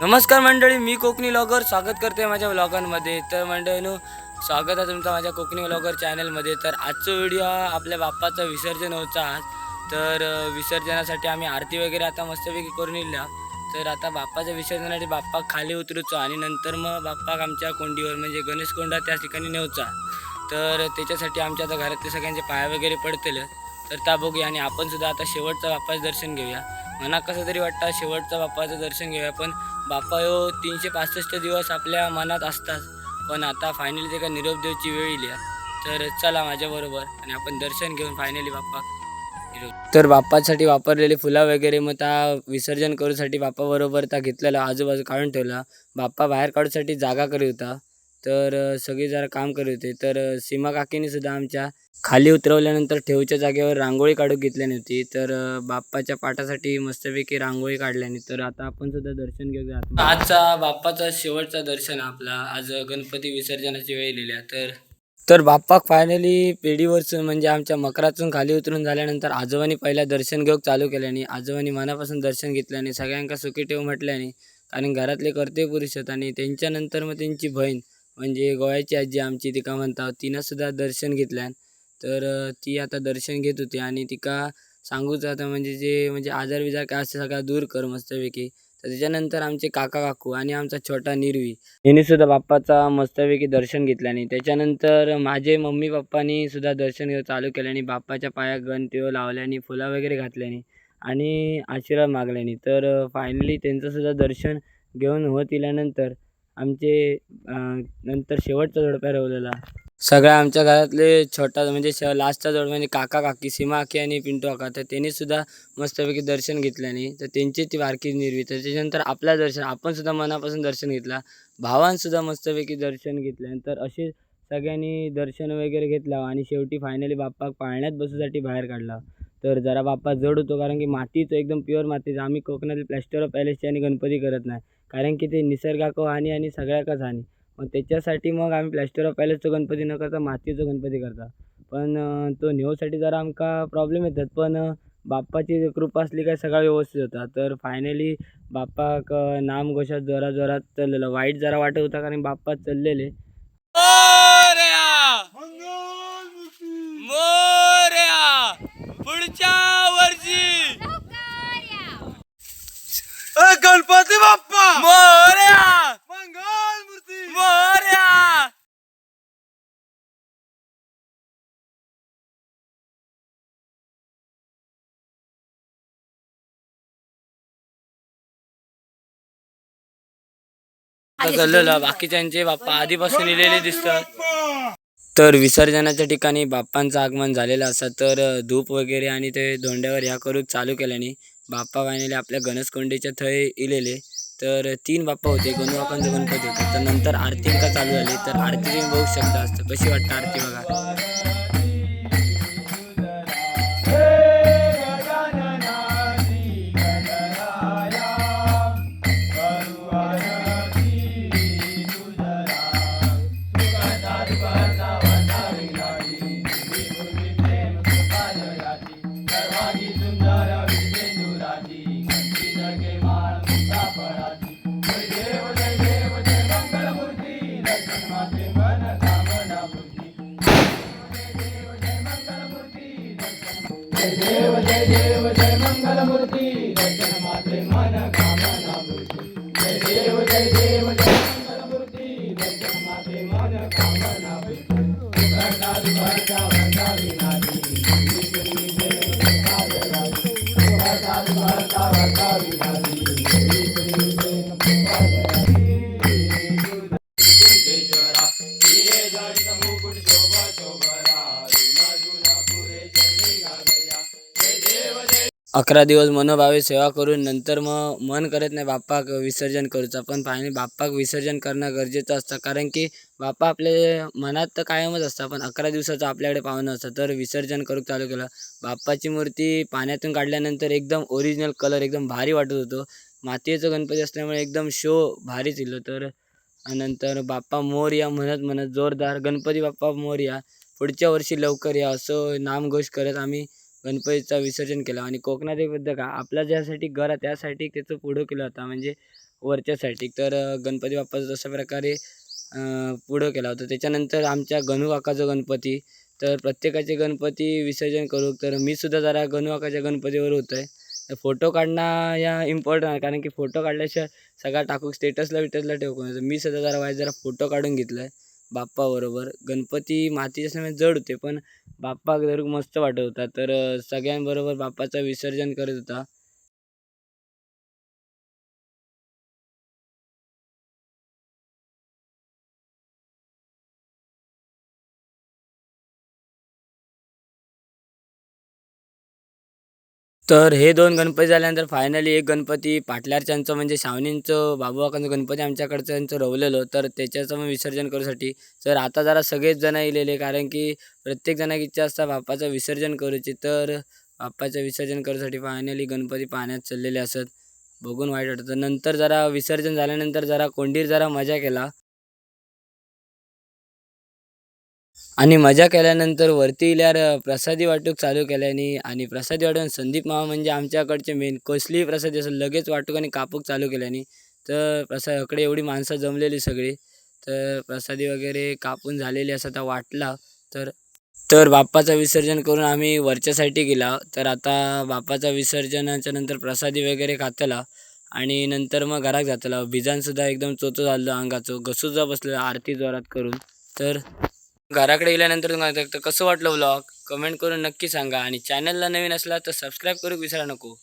नमस्कार मंडळी मी कोकणी लॉगर स्वागत करते माझ्या व्लॉगांमध्ये तर मंडळीनो स्वागत आहे तुमचं माझ्या कोकणी व्लॉगर चॅनलमध्ये तर आजचा व्हिडिओ हा आपल्या बाप्पाचं विसर्जन होतं. आज तर विसर्जनासाठी आम्ही आरती वगैरे आता मस्तपैकी करून येईल तर आता बाप्पाच्या विसर्जनासाठी बाप्पा खाली उतरूचो आणि नंतर मग बाप्पाक आमच्या कोंडीवर म्हणजे गणेश कोंडा त्या ठिकाणी नेवचा तर त्याच्यासाठी आमच्या आता घरातले सगळ्यांचे पाया वगैरे पडतील. तर त्या बघूया आणि आपण सुद्धा आता शेवटचं बाप्पाचं दर्शन घेऊया. मनात कसं तरी वाटतं शेवटचं बाप्पाचं दर्शन घेऊया. पण बाप्पा हो तीनशे पासष्ट दिवस आपल्या मनात असतात. पण आता फायनली ते का निरोप देवची वेळ येईल तर चला माझ्याबरोबर आणि आपण दर्शन घेऊन फायनली बाप्पा निरोप तर बाप्पासाठी वापरलेले फुलं वगैरे मग त्या विसर्जन करूसाठी बाप्पाबरोबर त्या घेतलेला आजूबाजू काढून ठेवला. बाप्पा बाहेर काढूसाठी जागा करी होता. तर सगळे सगळी जरा काम करत होते. तर सीमा काकीने सुद्धा आमच्या खाली उतरवल्यानंतर ठेवच्या जागेवर रांगोळी काढून घेतली नव्हती. तर बाप्पाच्या पाठासाठी मस्तपैकी रांगोळी काढल्याने तर आता आपण सुद्धा दर्शन घेऊया. आजचा बाप्पाचा शेवटचा दर्शन आपला. आज गणपती विसर्जनाची वेळ लिहिल्या तर तर बाप्पा फायनली पेढीवरसून म्हणजे आमच्या मकरातून खाली उतरून झाल्यानंतर आजोबांनी पहिला दर्शन घेऊक चालू केल्याने आजोबांनी मनापासून दर्शन घेतल्याने सगळ्यांका सुखी ठेव म्हटल्याने कारण घरातले कर्ते पुरुष आहेत आणि त्यांच्यानंतर मग त्यांची बहीण म्हणजे गोव्याची आजी आमची तिका म्हणतात तिनं सुद्धा दर्शन घेतल्यान तर ती आता दर्शन घेत होती आणि तिका सांगूच आता म्हणजे जे म्हणजे आजार बिजार काय असते सगळा दूर कर मस्तपैकी. तर त्याच्यानंतर आमचे काका काकू आणि आमचा छोटा निर्वी यांनी सुद्धा बाप्पाचा मस्तपैकी दर्शन घेतल्याने त्याच्यानंतर माझे मम्मी पप्पानी सुद्धा दर्शन घेऊन चालू केल्याने बाप्पाच्या पाया गण तेव लावल्याने फुला वगैरे घातल्याने आणि आशीर्वाद मागल्याने तर फायनली त्यांचं सुद्धा दर्शन घेऊन होत इल्यानंतर आमचे नंतर शेवटचा जोडप्या रवलेला. सगळ्या आमच्या घरातले छोटा म्हणजे श लास्टचा जोड म्हणजे काका काकी सीमा आखी आणि पिंटू आका तर त्यांनी सुद्धा मस्तपैकी दर्शन घेतल्याने तर त्यांची ती बारकी निर्वी तर त्याच्यानंतर आपल्या दर्शन आपण सुद्धा मनापासून दर्शन घेतला. भावांसुद्धा मस्तपैकी दर्शन घेतल्यानंतर असे सगळ्यांनी दर्शन वगैरे घेतलं आणि शेवटी फायनली बाप्पा पाळण्यात बसूसाठी बाहेर काढला. तर जरा बाप्पा जड होतो कारण की मातीचं एकदम प्युअर मातीचं आम्ही कोकणातील प्लॅस्टर ऑफ पॅलेसची आणि गणपती करत नाही. कारण की ते निसर्गाको हानी आणि सगळ्याकच हानी. मग त्याच्यासाठी मग आम्ही प्लॅस्टर ऑफ पॅलेसचं गणपती न करता मातीचं गणपती करता. पण तो नेऊसाठी जरा आमका प्रॉब्लेम येतात. पण बाप्पाची कृपा असली काय सगळं व्यवस्थित होता. तर फायनली बाप्पाक नाम घोषात जोरात जोरात चाललेलं. वाईट जरा वाटत होता कारण बाप्पा चाललेले मोर्या पुढच्या वर्षी गणपती बाप्पा मोर्या मंगल मूर्ती मोर्या चाललेलं बाकीच्यांचे बाप्पा आधीपासून लिहिलेले दिसतात. तर विसर्जनाच्या ठिकाणी बाप्पांचं आगमन झालेलं असतं. तर धूप वगैरे आणि ते धोंड्यावर ह्या करून चालू केल्याने बाप्पा फायनली आपल्या गणेशकोंडीच्या थय इलेले. तर तीन बाप्पा होते. गणू बाप्पांचं गणपती होतं. तर नंतर आरती का चालू झाली. तर आरती तुम्ही बघू शकता. असतं. कशी वाटतं आरती बघा. దేవ జయ దేవ జయ మంగళమూర్తి దర్శన మాత్రే మన కామనా పూర్తి జయ దేవ జయ దేవ జయ మంగళమూర్తి దర్శన మాత్రే మన కామనా పూర్తి వరదాది వరదా వరదా వినాది వరదాది వరదా వరదా వినాది अकरा दिवस मनोभावे सेवा करून नंतर मग मन करत नाही बाप्पाक विसर्जन करूचा. पण फायनली बाप्पाक विसर्जन करणं गरजेचं असतं. कारण की बाप्पा आपल्या मनात तर कायमच असतं पण अकरा दिवसाचं आपल्याकडे पाहुणं असतं. तर विसर्जन करू चालू केलं. बाप्पाची मूर्ती पाण्यातून काढल्यानंतर एकदम ओरिजिनल कलर एकदम भारी वाटत होतो. मातीचं गणपती असल्यामुळे एकदम शो भारीच इलो तर नंतर बाप्पा मोरया म्हणत म्हणत जोरदार गणपती बाप्पा मोरया पुढच्या वर्षी लवकर या असं नामघोष करत आम्ही गणपतीचा विसर्जन केलं आणि कोकणात एक बद्दल का आपला ज्यासाठी घर आहे त्यासाठी त्याचं पुढं केलं होता म्हणजे वरच्यासाठी. तर गणपती बाप्पाचं तशा प्रकारे पुढं केला होता. त्याच्यानंतर आमच्या गणू गणपती. तर प्रत्येकाचे गणपती विसर्जन करू. तर मी सुद्धा जरा गणूकाकाच्या गणपतीवर होतो आहे तर फोटो काढणं या इम्पॉर्टंट आहे कारण की फोटो काढल्याशिवाय सगळा टाकू स्टेटसला बिटसला ठेवू तर मी सुद्धा जरा वाईट जरा फोटो काढून घेतला आहे बाप्पाबरोबर. गणपती मातीच्या समेत जड होते पण बाप्पा जर मस्त वाटत होता. तर सगळ्यांबरोबर बाप्पाचं विसर्जन करत होता. तर हे दोन गणपती झाल्यानंतर फायनली एक गणपती पाटलारच्यांचं म्हणजे शावणींचं बाबूकांचं गणपती आमच्याकडचं यांचं रवलेलं. तर त्याच्याचं मग विसर्जन करूसाठी. तर आता जरा सगळेच जण येलेले कारण की प्रत्येक जणाची इच्छा असता बाप्पाचं विसर्जन करूची. तर बाप्पाचं विसर्जन करूसाठी फायनली गणपती पाण्यात चाललेले असत. बघून वाईट वाटतं. नंतर जरा विसर्जन झाल्यानंतर जरा कोंडीर जरा मजा केला. आणि मजा केल्यानंतर वरती इल्यावर प्रसादी वाटूक चालू केल्यानी आणि प्रसादी वाटून संदीप मामा म्हणजे आमच्याकडचे मेन कसलीही प्रसादी असेल लगेच वाटूक आणि कापूक चालू केल्यानी तर प्रसाकडे एवढी माणसं जमलेली सगळी तर प्रसादी वगैरे कापून झालेली असं आता वाटला तर तर बाप्पाचं विसर्जन करून आम्ही वरच्या गेला तर आता बाप्पाचा विसर्जनाच्या नंतर प्रसादी वगैरे खातला आणि नंतर मग घरात जातला. बिजानसुद्धा एकदम चोचो झालं अंगाचो घसूचा बसलेला आरती जोरात करून तर घराकडे गेल्यानंतर तुम्हाला कसं वाटलं व्लॉग कमेंट करून नक्की सांगा. आणि चॅनलला नवीन असला तर सबस्क्राईब करू विसरा नको.